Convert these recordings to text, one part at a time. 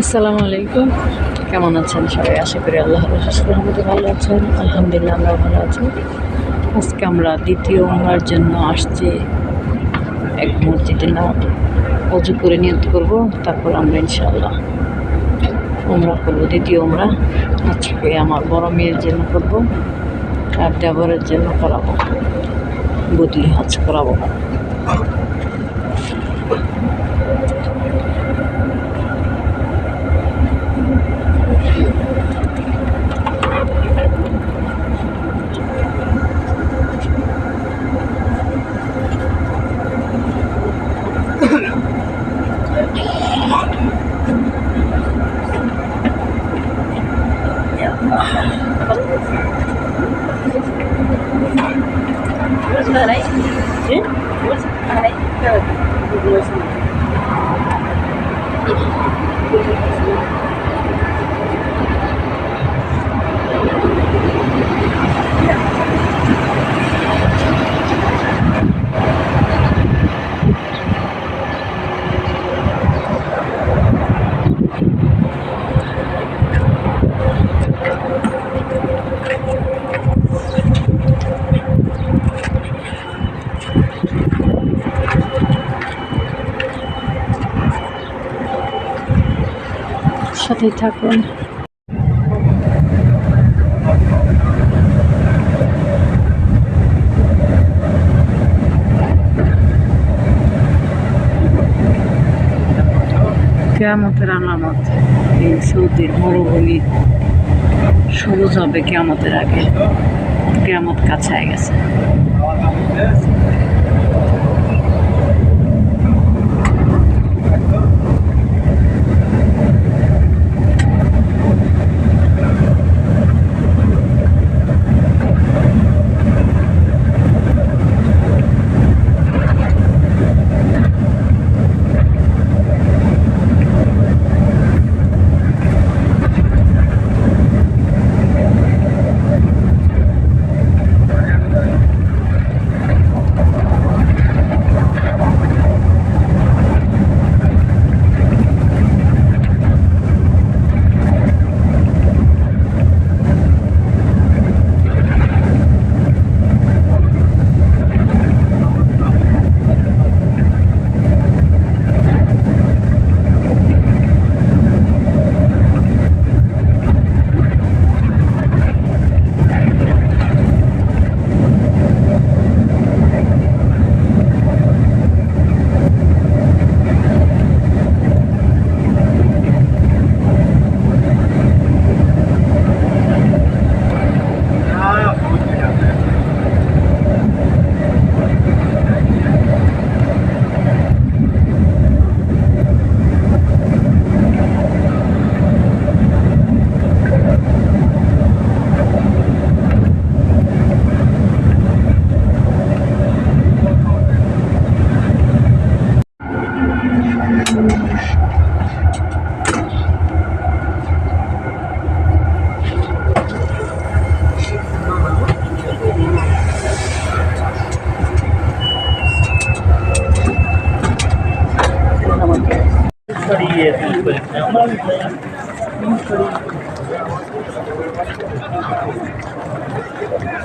আসসালামু আলাইকুম। কেমন আছেন সবাই? আশা করি আল্লাহ রহমতে ভালো আছেন। আলহামদুলিল্লাহ আমরা ভালো আছি। আজকে আমরা দ্বিতীয় উমরার জন্য আসছি। এক মসজিদে নাম অজু করে নিয়ত করব। তারপর আমরা ইনশাআল্লাহ উমরা করব, দ্বিতীয় উমরা। আজকে আমার বড় মেয়ের জন্য করব আর দেবরের জন্য করাবো। বদলি হজ করাবো। But I think it's just, সাথেই থাকুন। কেয়ামতের আলামত এই সৌদির মরুভূমি সবুজ হবে কেয়ামতের আগে। কেয়ামত কাছায় গেছে।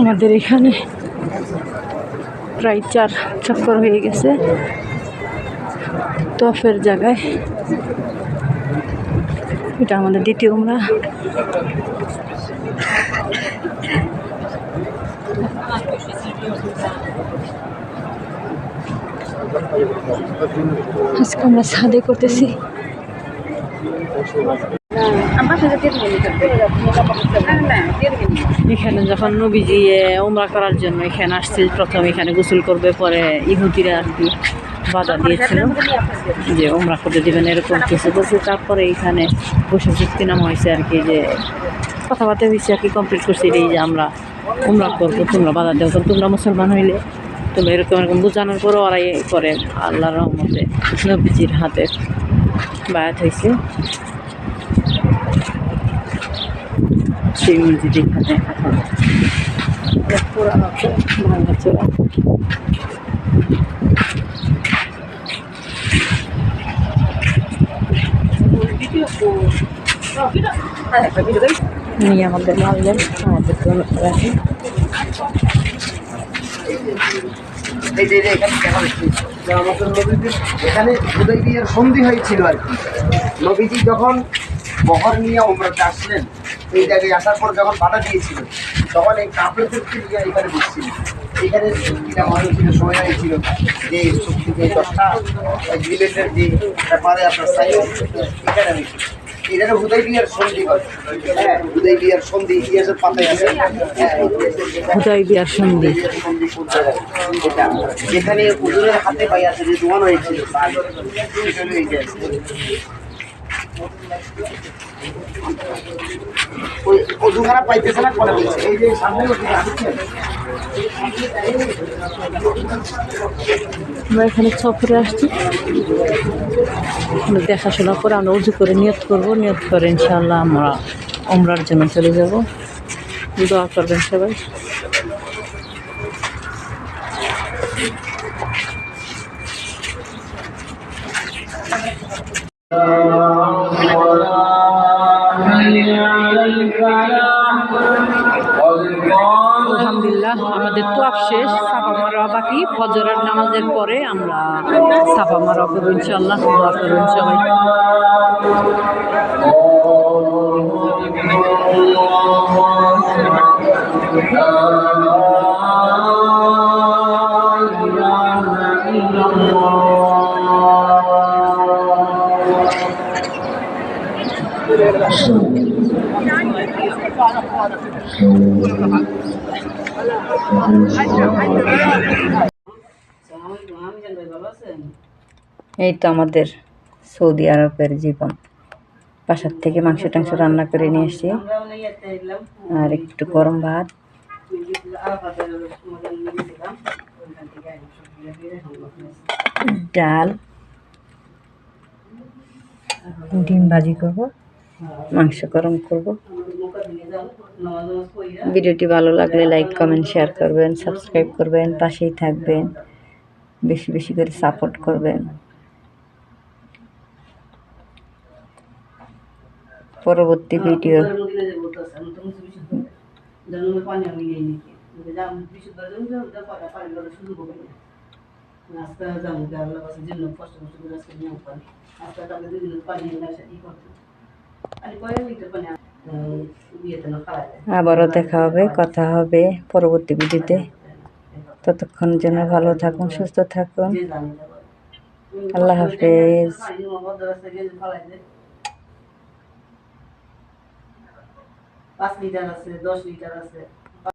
আমাদের এখানে প্রায় চার চক্কর হয়ে গেছে। তফের জায়গায়। এটা আমাদের দ্বিতীয় উমরা। আজকে আমরা ছাদে করতেছি। এখানে যখন নবীজি উমরা করার জন্য এখানে আসছে প্রথম এখানে গোসল করবে, পরে ইহুদিরা আর কি বাধা দিয়েছিল যে উমরা করতে দেবেন এরকম কিছু। বলছে তারপরে এখানে বসে চুক্তিনামা হয়েছে আর কি, যে কথাবার্তা হয়েছে আর কি কমপ্লিট করছি এই যে আমরা উমরা করব, তোমরা বাধা দেও, কারণ তোমরা মুসলমান হইলে তোমরা এরকম এরকম বোঝানোর পরও ওরাই করে আল্লাহর রহমতে নবীজির হাতে বায়াত হয়েছে। সেই মসজিদ এখানে এখন পুরানো ভাঙা চোরা নিয়ে আমাদের মারলেন আমাদের তো রাখি এখানে দেখা যাচ্ছে যে এখানে হুদাইবিয়ার সন্ধি হয়েছিল আর কি। নবীজি যখন বহর নিয়ে ওমরাতে আসলেন এই জায়গায় আসার পর যখন বাধা দিয়েছিল তখন এই কাপড়দেরকে নিয়ে এখানে বসছিল। এখানে চুক্তিটা মনে ছিল সময় হয়েছিল যে চুক্তিতে দশটা এগ্রিমেন্টের যে ব্যাপারে আপনার সাইন এখানে হুদাই বিয়ার সন্ধি হয় হ্যাঁ হুদাই বিয়ার সন্ধি ইতিহাসের পাতায় আছে। হ্যাঁ হুদাই বিয়ার সন্ধি। যেখানে হুজুরের হাতে পাই আছে যে দোয়ান হয়েছিল। ওই অজুখানা পাইতেছে না করে এই যে সামনে আমরা এখানে সফরে আসছি। আমরা দেখাশোনা করে আমরা উজু করে নিয়ত করব। নিয়ত করে ইনশাল্লাহ আমরা অমরার জন্য চলে যাব। দোয়া করবেন সবাই। আলহামদুলিল্লাহ, আমাদের তোয়াফ শেষ, সাফা মারা বাকি, ফজরের নামাজের পরে আমরা সাফা মারা করব ইনশাল্লাহ দোয়া করবেন সবাই এই তো আমাদের সৌদি আরবের জীবন। বাসার থেকে মাংস টাংস রান্না করে নিয়ে এসছি আর একটু গরম ভাত। ডাল। ডিম ভাজি করব। মাংস গরম করব ভিডিওটি ভালো লাগলে লাইক কমেন্ট শেয়ার করবেন সাবস্ক্রাইব করবেন পাশেই থাকবেন বেশি বেশি করে সাপোর্ট করবেন পরবর্তী ভিডিও আল্লাহ কষ্ট আজকে নিয়ে আসে করতে আবারও দেখা হবে কথা হবে পরবর্তী ভিডিওতে। ততক্ষণ যেন ভালো থাকুন সুস্থ থাকুন। আল্লাহ হাফেজ। পাঁচ লিটার আছে দশ লিটার আছে।